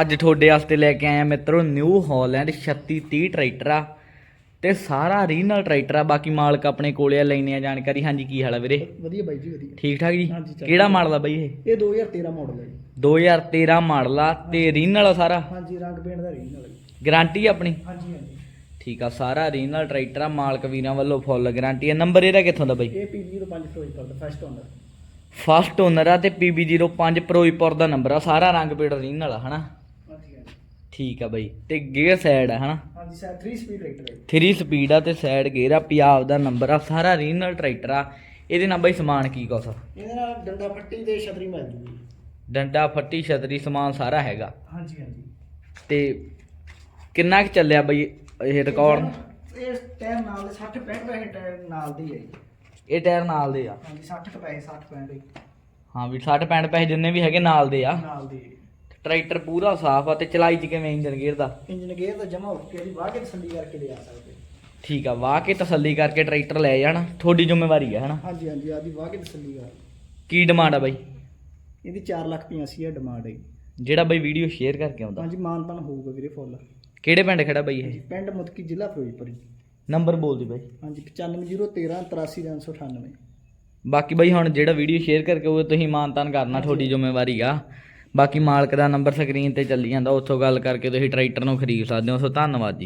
ਅੱਜ ਤੁਹਾਡੇ ਵਾਸਤੇ ਲੈ ਕੇ ਆਇਆ ਮਿੱਤਰੋ ਨਿਊ ਹਾਲੈਂਡ 3630 ਟਰੈਕਟਰ ਆ ਤੇ ਸਾਰਾ ਰੀਨਲ ਟਰੈਕਟਰ ਆ ਬਾਕੀ ਮਾਲਕ ਆਪਣੇ ਕੋਲੇ ਆ ਲੈਣੇ ਆ ਜਾਣਕਾਰੀ। ਹਾਂਜੀ ਕੀ ਹਾਲ ਆ ਵੀਰੇ? ਵਧੀਆ ਬਾਈ ਜੀ ਵਧੀਆ। ਠੀਕ ਠਾਕ ਜੀ? ਹਾਂਜੀ, ਚੱਲ ਕਿਹੜਾ ਮਾਡਲ ਆ ਬਾਈ ਇਹ? ਇਹ 2013 ਮਾਡਲ ਹੈ ਜੀ। 2013 ਮਾਡਲ ਆ ਤੇ ਰੀਨਲ ਆ ਸਾਰਾ? ਹਾਂਜੀ ਰੰਗ ਪੇਂਟ ਦਾ ਵਾਲਾ ਜੀ। ਗਾਰੰਟੀ ਆਪਣੀ? ਹਾਂਜੀ ਹਾਂਜੀ। ਠੀਕ ਆ ਸਾਰਾ ਰੀਨਲ ਟਰੈਕਟਰ ਆ ਮਾਲਕ ਵੀਰਾਂ ਵੱਲੋਂ ਫੁੱਲ ਗਾਰੰਟੀ ਆ। ਨੰਬਰ ਇਹਦਾ ਕਿੱਥੋਂ ਦਾ ਬਾਈ? ਇਹ PB05 ਫਿਰੋਜ਼ਪੁਰ ਦਾ ਫਸਟ ਓਨਰ ਫਸਟ ਓਨਰ ਆ ਤੇ PB05 ਫਿਰੋਜ਼ਪੁਰ ਦਾ ਨੰਬਰ ਆ। ਸਾਰਾ ਰੰਗ ਪੇੜ ਰੀਨਲ ਆ ਹਨਾ? ਠੀਕ ਆ ਬਾਈ ਤੇ ਗੇਅਰ ਸਾਈਡ ਆ ਹਨਾ? ਹਾਂਜੀ ਸਰ 3 ਸਪੀਡ ਟਰੈਕਟਰ ਹੈ 3 ਸਪੀਡ ਆ ਤੇ ਸਾਈਡ ਗੇਅਰ ਆ ਪੰਜਾਬ ਦਾ ਨੰਬਰ ਆ ਸਾਰਾ ਰੀਨਲ ਟਰੈਕਟਰ ਆ। ਇਹਦੇ ਨਾਲ ਬਾਈ ਸਮਾਨ ਕੀ ਕੁਛ ਇਹਦੇ ਨਾਲ ਡੰਡਾ ਫੱਟੀ ਤੇ ਛਤਰੀ ਮਿਲ ਜੂਗੀ। ਡੰਡਾ ਫੱਟੀ ਛਤਰੀ ਸਮਾਨ ਸਾਰਾ ਹੈਗਾ। ਹਾਂਜੀ ਹਾਂਜੀ। ਤੇ ਕਿੰਨਾ ਕੁ ਚੱਲਿਆ ਬਈ ਇਹ ਰਿਕਾਰਡ ਇਹ ਟਾਇਰ ਨਾਲ ਦੇ 60 65 ਪੈਸੇ ਟਾਇਰ ਨਾਲ ਦੇ ਹੀ ਇਹ ਟਾਇਰ ਨਾਲ ਦੇ ਆ? ਹਾਂਜੀ 60 ਕੁ ਪੈਸੇ 60 65 ਹਾਂ ਵੀ 60 65 ਪੈਸੇ ਜਿੰਨੇ ਵੀ ਹੈਗੇ ਨਾਲ ਦੇ ਆ। ਨਾਲ ਦੇ ਟਰੈਕਟਰ ਪੂਰਾ ਸਾਫ਼ ਆ ਤੇ ਚਲਾਈ ਚ ਕਿਵੇਂ ਇੰਜਨ ਗੇਅਰ ਦਾ? ਇੰਜਨ ਗੇਅਰ ਤਾਂ ਜਮਾ ਓਕੇ ਜੀ ਵਾਹ ਕੇ ਤਸੱਲੀ ਕਰਕੇ ਲਿਆ ਸਕਦੇ ਠੀਕ ਆ ਵਾਹ ਕੇ ਤਸੱਲੀ ਕਰਕੇ ਟਰੈਕਟਰ ਲੈ ਜਾਣ ਤੁਹਾਡੀ ਜ਼ਿੰਮੇਵਾਰੀ ਹੈ ਹਨਾ? ਹਾਂਜੀ ਹਾਂਜੀ ਆਦੀ ਵਾਹ ਕੇ ਤਸੱਲੀ ਕਰ। ਕੀ ਡਿਮਾਂਡ ਆ ਬਾਈ? ਇਹਦੀ 4 ਲੱਖ 85 ਹਜ਼ਾਰ ਡਿਮਾਂਡ ਹੈ ਜਿਹੜਾ ਬਾਈ ਵੀਡੀਓ ਸ਼ੇਅਰ ਕਰਕੇ ਆਉਂਦਾ। ਹਾਂਜੀ ਮਾਨਤਾਨ ਹੋਊਗਾ ਵੀਰੇ ਫੁੱਲ। ਕਿਹੜੇ ਪਿੰਡ ਖੜਾ ਬਾਈ ਇਹ? ਪਿੰਡ ਮੁਤਕੀ ਜ਼ਿਲ੍ਹਾ ਫਿਰੋਜ਼ਪੁਰ ਜੀ। ਨੰਬਰ ਬੋਲ ਦੀ ਬਾਈ। ਹਾਂਜੀ 9501 83398 ਬਾਕੀ ਬਾਈ ਹੁਣ ਜਿਹੜਾ ਵੀਡੀਓ ਸ਼ੇਅਰ ਕਰਕੇ ਉਹ ਤੁਸੀਂ ਮਾਨਤਾਨ ਕਰਨਾ ਤੁਹਾਡੀ ਜ਼ਿੰਮੇਵਾਰੀ ਆ। ਬਾਕੀ ਮਾਲਕ ਦਾ ਨੰਬਰ ਸਕਰੀਨ ਤੇ ਚੱਲੀ ਜਾਂਦਾ, ਉੱਥੋਂ ਗੱਲ ਕਰਕੇ ਤੁਸੀਂ ਟਰੈਕਟਰ ਨੂੰ ਖਰੀਦ ਸਕਦੇ ਹੋ। ਸੋ ਧੰਨਵਾਦ ਜੀ।